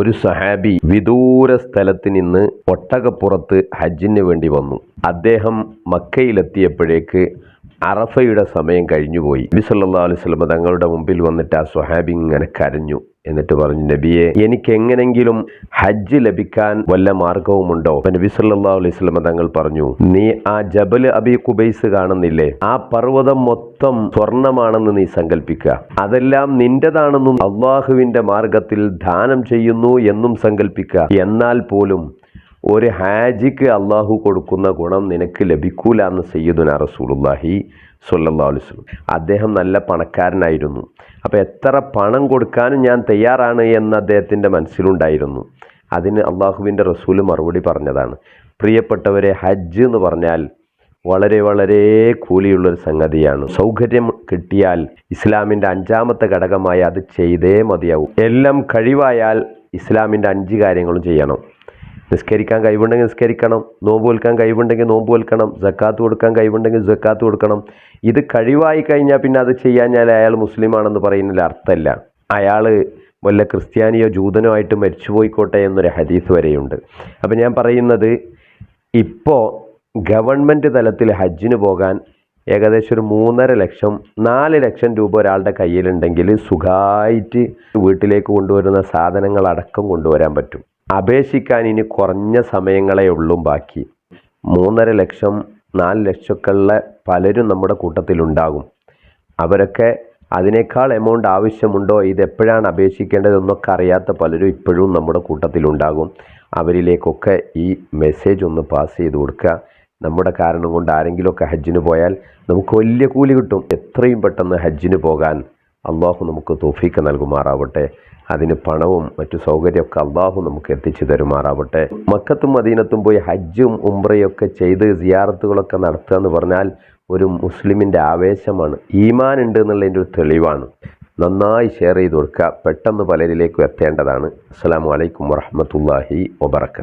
ഒരു സഹാബി വിദൂര സ്ഥലത്ത് നിന്ന് ഒട്ടകപ്പുറത്ത് ഹജ്ജിന് വേണ്ടി വന്നു. അദ്ദേഹം മക്കയിലെത്തിയപ്പോഴേക്ക് അറഫയുടെ സമയം കഴിഞ്ഞുപോയി. നബി സല്ലല്ലാഹു അലൈഹി സ്വലമ തങ്ങളുടെ മുമ്പിൽ വന്നിട്ട് ആ സ്വഹാബി ഇങ്ങനെ കരഞ്ഞു. എന്നിട്ട് പറഞ്ഞു നബിയെ എനിക്ക് എങ്ങനെങ്കിലും ഹജ്ജ് ലഭിക്കാൻ വല്ല മാർഗവുമുണ്ടോ? നബി സല്ലാ അലൈഹി തങ്ങൾ പറഞ്ഞു നീ ആ ജബൽ അബി കുബൈസ് കാണുന്നില്ലേ? ആ പർവതം മൊത്തം സ്വർണമാണെന്ന് നീ സങ്കല്പിക്കുക അതെല്ലാം നിന്റെതാണെന്നും അള്ളാഹുവിന്റെ മാർഗത്തിൽ ദാനം ചെയ്യുന്നു എന്നും സങ്കല്പിക്കുക എന്നാൽ പോലും ഒരു ഹാജിക്ക് അള്ളാഹു കൊടുക്കുന്ന ഗുണം നിനക്ക് ലഭിക്കൂല എന്ന് സയ്യിദുന റസൂലുള്ളാഹി സല്ലല്ലാഹു അലൈഹി വസല്ലം. അദ്ദേഹം നല്ല പണക്കാരനായിരുന്നു. അപ്പോൾ എത്ര പണം കൊടുക്കാനും ഞാൻ തയ്യാറാണ് എന്ന് അദ്ദേഹത്തിന്റെ മനസ്സിലുണ്ടായിരുന്നു. അതിന് അള്ളാഹുവിന്റെ റസൂൽ മറുപടി പറഞ്ഞതാണ്. പ്രിയപ്പെട്ടവരെ ഹജ്ജ് എന്ന് പറഞ്ഞാൽ വളരെ വളരെ കൂലിയുള്ളൊരു സംഗതിയാണ്. സൗകര്യം കിട്ടിയാൽ ഇസ്ലാമിന്റെ അഞ്ചാമത്തെ ഘടകമായി അത് ചെയ്തേ മതിയാവും. എല്ലാം കഴിവായാൽ ഇസ്ലാമിന്റെ അഞ്ച് കാര്യങ്ങളും ചെയ്യണം. നിസ്കരിക്കാൻ കഴിവുണ്ടെങ്കിൽ നിസ്കരിക്കണം നോമ്പ് വിൽക്കാൻ കഴിവുണ്ടെങ്കിൽ നോമ്പ് വിൽക്കണം ജക്കാത്ത് കൊടുക്കാൻ കഴിവുണ്ടെങ്കിൽ ജക്കാത്ത് കൊടുക്കണം. ഇത് കഴിവായി കഴിഞ്ഞാൽ പിന്നെ അത് ചെയ്യാഞ്ഞാൽ അയാൾ മുസ്ലിമാണെന്ന് പറയുന്നതിൽ അർത്ഥമില്ല. അയാൾ വല്ല ക്രിസ്ത്യാനിയോ ജൂതനോ ആയിട്ട് മരിച്ചുപോയിക്കോട്ടെ എന്നൊരു ഹദീസ് വരെയുണ്ട്. അപ്പം ഞാൻ പറയുന്നത് ഇപ്പോൾ ഗവൺമെന്റ് തലത്തിൽ ഹജ്ജിന് പോകാൻ ഏകദേശം ഒരു മൂന്നര ലക്ഷം നാല് ലക്ഷം രൂപ ഒരാളുടെ കയ്യിലുണ്ടെങ്കിൽ സുഖമായിട്ട് വീട്ടിലേക്ക് കൊണ്ടുവരുന്ന സാധനങ്ങളടക്കം കൊണ്ടുവരാൻ പറ്റും. അപേക്ഷിക്കാൻ ഇനി കുറഞ്ഞ സമയങ്ങളെ ഉള്ളൂ ബാക്കി. മൂന്നര ലക്ഷം നാല് ലക്ഷക്കളിലെ പലരും നമ്മുടെ കൂട്ടത്തിലുണ്ടാകും. അവരൊക്കെ അതിനേക്കാൾ എമൗണ്ട് ആവശ്യമുണ്ടോ ഇത് എപ്പോഴാണ് അപേക്ഷിക്കേണ്ടതെന്നൊക്കെ അറിയാത്ത പലരും ഇപ്പോഴും നമ്മുടെ കൂട്ടത്തിലുണ്ടാകും. അവരിലേക്കൊക്കെ ഈ മെസ്സേജ് ഒന്ന് പാസ് ചെയ്ത് കൊടുക്കുക. നമ്മുടെ കാരണം കൊണ്ട് ആരെങ്കിലുമൊക്കെ ഹജ്ജിന് പോയാൽ നമുക്ക് വലിയ കൂലി കിട്ടും. എത്രയും പെട്ടെന്ന് ഹജ്ജിന് പോകാൻ അള്ളാഹു നമുക്ക് തോഫീക്ക് നൽകുമാറാവട്ടെ. അതിന് പണവും മറ്റു സൗകര്യമൊക്കെ അള്ളാഹു നമുക്ക് എത്തിച്ചു തരുമാറാവട്ടെ. മക്കത്തും മദീനത്തും പോയി ഹജ്ജും ഉംറയൊക്കെ ചെയ്ത് സിയാറത്തുകളൊക്കെ നടത്തുക എന്ന് പറഞ്ഞാൽ ഒരു മുസ്ലിമിന്റെ ആവേശമാണ്. ഈമാൻ ഉണ്ട് എന്നുള്ളതിന്റെ ഒരു തെളിവാണ്. നന്നായി ഷെയർ ചെയ്ത് കൊടുക്കുക. പെട്ടെന്ന് പലരിലേക്കും എത്തേണ്ടതാണ്. അസ്സാം വലൈക്കും വറഹമത്തല്ലാഹി വബർക്കാത്തു